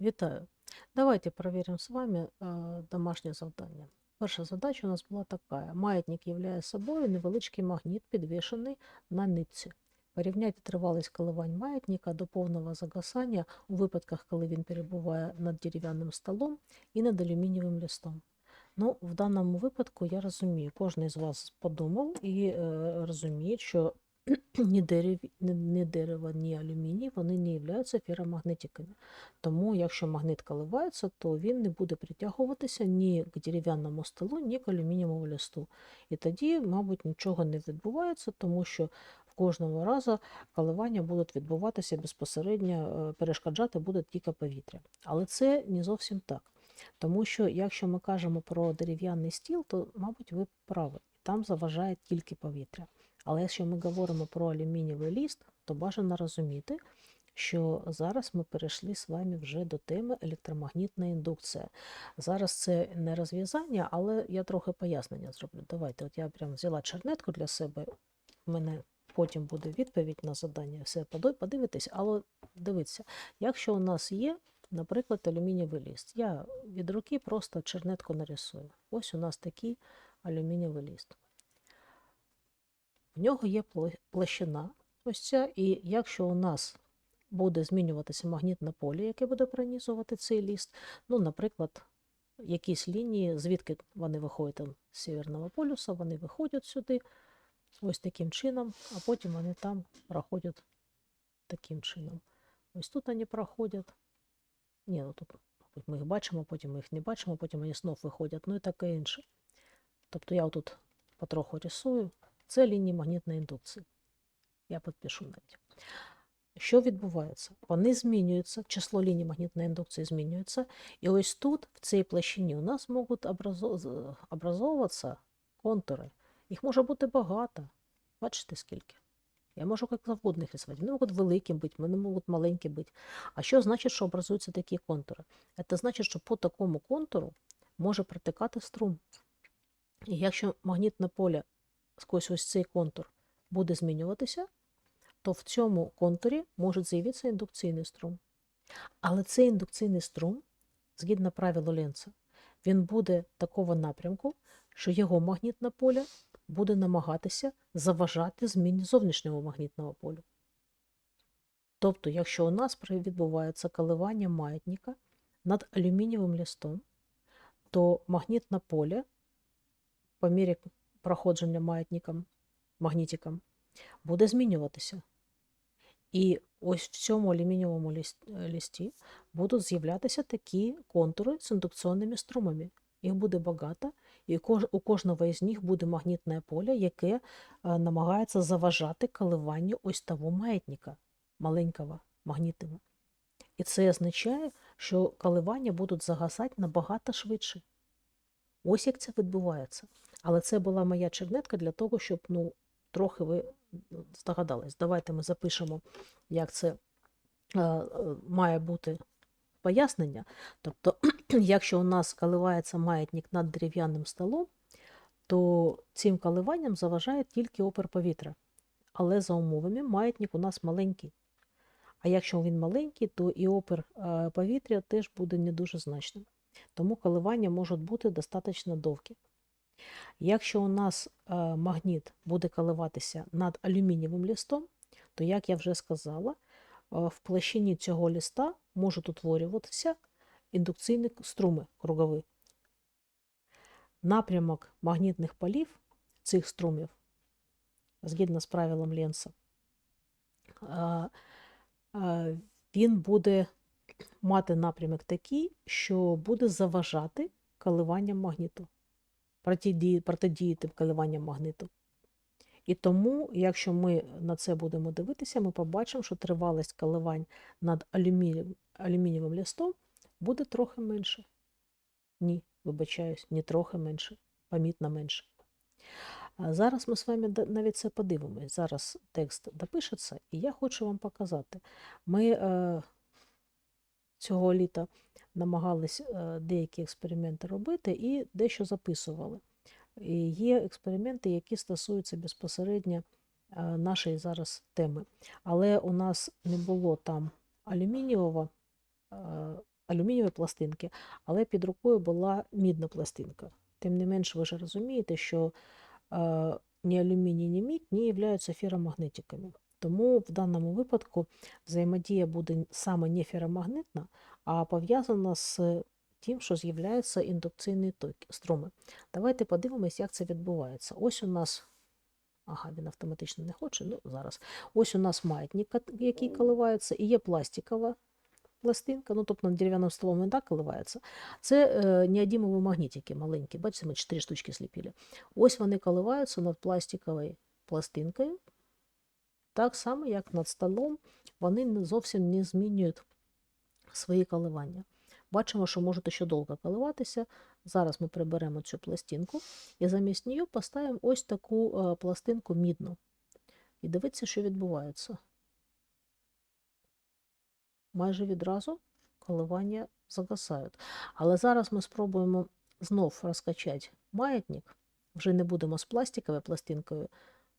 Вітаю! Давайте проверим с вами э, домашнє завдання. Перша задача у нас була така. Маятник являє собою невеличкий магніт, підвішений на нитці. Порівняйте тривалість коливань маятника до повного загасання у випадках, коли він перебуває над дерев'яним столом і над алюмінієвим листом. Ну, в даному випадку я розумію, кожен з вас подумав і е, розуміє, що ні, дерев, ні, дерево, ні алюміній вони не являються феромагнетиками. Тому, якщо магнит коливається, то він не буде притягуватися ні к дерев'яному столу, ні к алюмінієвому листу. І тоді, мабуть, нічого не відбувається, тому що в кожному разу коливання будуть відбуватися безпосередньо, е, перешкоджати буде тільки повітря. Але це не зовсім так. Тому що, якщо ми кажемо про дерев'яний стіл, то, мабуть, ви праві, там заважає тільки повітря. Але якщо ми говоримо про алюмінієвий ліст, то бажано розуміти, що зараз ми перейшли з вами вже до теми електромагнітна індукція. Зараз це не розв'язання, але я трохи пояснення зроблю. Давайте, от я прям взяла чернетку для себе, у мене потім буде відповідь на задання, все подивитись, але дивіться, якщо у нас є, наприклад, алюмінієвий ліст, я від руки просто чернетку нарисую. Ось у нас такий алюмінієвий ліст. В нього є площина ось ця, і якщо у нас буде змінюватися магнітне поле, яке буде пронизувати цей ліст, ну, наприклад, якісь лінії, звідки вони виходять з Северного полюса, вони виходять сюди ось таким чином, а потім вони там проходять таким чином. Ось тут вони проходять. Ні, ну тут мабуть, ми їх бачимо, потім ми їх не бачимо, потім вони знов виходять, ну і таке інше. Тобто я тут потроху рисую. Це лінії магнітної індукції. Я підпишу навіть. Що відбувається? Вони змінюються, число ліній магнітної індукції змінюється. І ось тут, в цій площині, у нас можуть образо- образовуватися контури. Їх може бути багато. Бачите, скільки? Я можу як завгодно їх рисувати. Вони можуть великі бути, вони можуть маленькі бути. А що значить, що образуються такі контури? Це значить, що по такому контуру може протикати струм. І якщо магнітне поле сквозь ось цей контур буде змінюватися, то в цьому контурі може з'явитися індукційний струм. Але цей індукційний струм, згідно правилу Ленца, він буде такого напрямку, що його магнітне поле буде намагатися заважати зміні зовнішнього магнітного поля. Тобто, якщо у нас відбувається коливання маятника над алюмінієвим листом, то магнітне поле по мірі проходження маятником, магнітиком буде змінюватися. І ось в цьому алюмінієвому ліс- листі будуть з'являтися такі контури з індукційними струмами. Їх буде багато, і у кожного із них буде магнітне поле, яке е, намагається заважати коливанню ось того маятника, маленького магнітного. І це означає, що коливання будуть загасати набагато швидше. Ось як це відбувається. Але це була моя чернетка для того, щоб ну, трохи ви ну, здогадались. Давайте ми запишемо, як це е, е, має бути пояснення. Тобто, якщо у нас коливається маятник над дерев'яним столом, то цим коливанням заважає тільки опір повітря. Але за умовами маятник у нас маленький. А якщо він маленький, то і опір е, повітря теж буде не дуже значним. Тому коливання можуть бути достатньо довгі. Якщо у нас е, магніт буде коливатися над алюмінієвим листом, то, як я вже сказала, е, в площині цього листа можуть утворюватися індукційні струми кругові. Напрямок магнітних полів цих струмів, згідно з правилом Ленса, е, він буде мати напрямок такий, що буде заважати коливанням магніту протидіяти коливанням магниту. І тому, якщо ми на це будемо дивитися, ми побачимо, що тривалість коливань над алюмінієвим, листом буде трохи менше. Ні, вибачаюсь, не трохи менше, помітно менше. Зараз ми з вами навіть це подивимось. Зараз текст допишеться, і я хочу вам показати. Ми е, цього літа намагались е, деякі експерименти робити і дещо записували. І є експерименти, які стосуються безпосередньо е, нашої зараз теми. Але у нас не було там алюмінієвого е, алюмінієві пластинки, але під рукою була мідна пластинка. Тим не менш, ви ж розумієте, що ні алюміній, ні мідь не являються феромагнетиками. Тому в даному випадку взаємодія буде саме не феромагнитна, а пов'язана з тим, що з'являються індукційні токи, струми. Давайте подивимось, як це відбувається. Ось у нас, ага, він автоматично не хоче, ну зараз. Ось у нас маятник, який коливається, і є пластикова пластинка, ну тобто над дерев'яним столом він так коливається. Це е, неодімові магнітики маленькі, бачите, ми 4 штучки сліпили. Ось вони коливаються над пластиковою пластинкою, так само, як над столом, вони зовсім не змінюють свої коливання. Бачимо, що можуть ще довго коливатися. Зараз ми приберемо цю пластинку і замість неї поставимо ось таку е, пластинку мідну. І дивіться, що відбувається. Майже відразу коливання загасають. Але зараз ми спробуємо знов розкачати маятник. Вже не будемо з пластиковою пластинкою,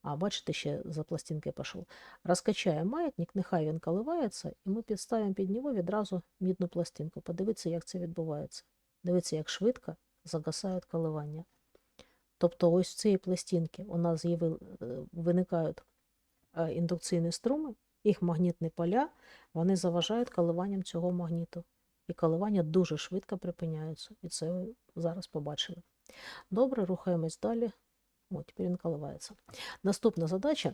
а бачите, ще за пластинкою пішов. Розкачаємо маятник, нехай він коливається, і ми підставимо під нього відразу мідну пластинку. Подивіться, як це відбувається. Дивіться, як швидко загасають коливання. Тобто ось в цій пластинці у нас е, виникають е, індукційні струми, їх магнітні поля, вони заважають коливанням цього магніту. І коливання дуже швидко припиняються. І це ви зараз побачили. Добре, рухаємось далі. О, тепер він коливається. Наступна задача.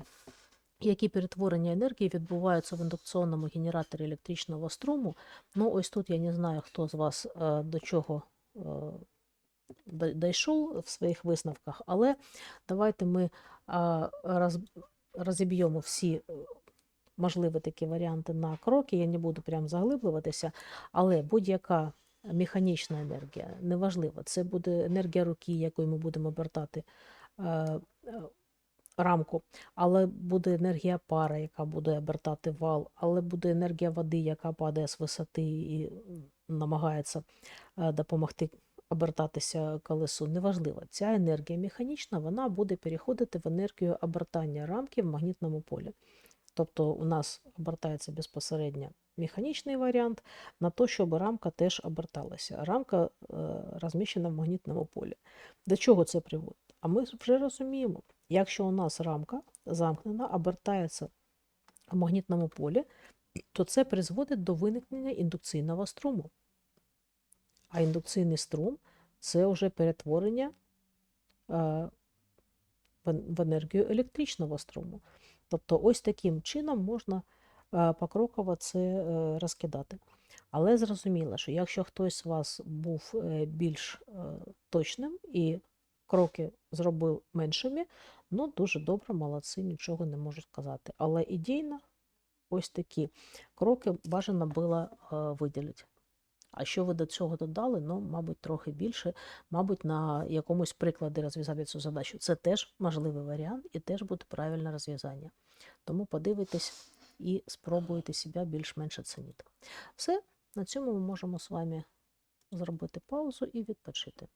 Які перетворення енергії відбуваються в індукційному генераторі електричного струму? Ну, ось тут я не знаю, хто з вас е, до чого е, дійшов в своїх висновках, але давайте ми розіб'ємо всі е, можливі такі варіанти на кроки. Я не буду прям заглиблюватися, але будь-яка механічна енергія, неважливо, це буде енергія руки, якою ми будемо обертати рамку, але буде енергія пара, яка буде обертати вал, але буде енергія води, яка падає з висоти і намагається е, допомогти обертатися колесу. Неважливо, ця енергія механічна, вона буде переходити в енергію обертання рамки в магнітному полі. Тобто у нас обертається безпосередньо механічний варіант на те, щоб рамка теж оберталася. Рамка е, розміщена в магнітному полі. До чого це приводить? А ми вже розуміємо, якщо у нас рамка замкнена, обертається в магнітному полі, то це призводить до виникнення індукційного струму. А індукційний струм це вже перетворення е, в енергію електричного струму. Тобто ось таким чином можна е, покроково це е, розкидати. Але зрозуміло, що якщо хтось з вас був більш точним і кроки зробив меншими, ну дуже добре, молодці, нічого не можу сказати. Але ідейно ось такі кроки бажано було е, виділити. А що ви до цього додали? Ну, мабуть, трохи більше, мабуть, на якомусь прикладі розв'язати цю задачу. Це теж можливий варіант і теж буде правильне розв'язання. Тому подивитесь і спробуйте себе більш-менш оцінити. Все, на цьому ми можемо з вами зробити паузу і відпочити.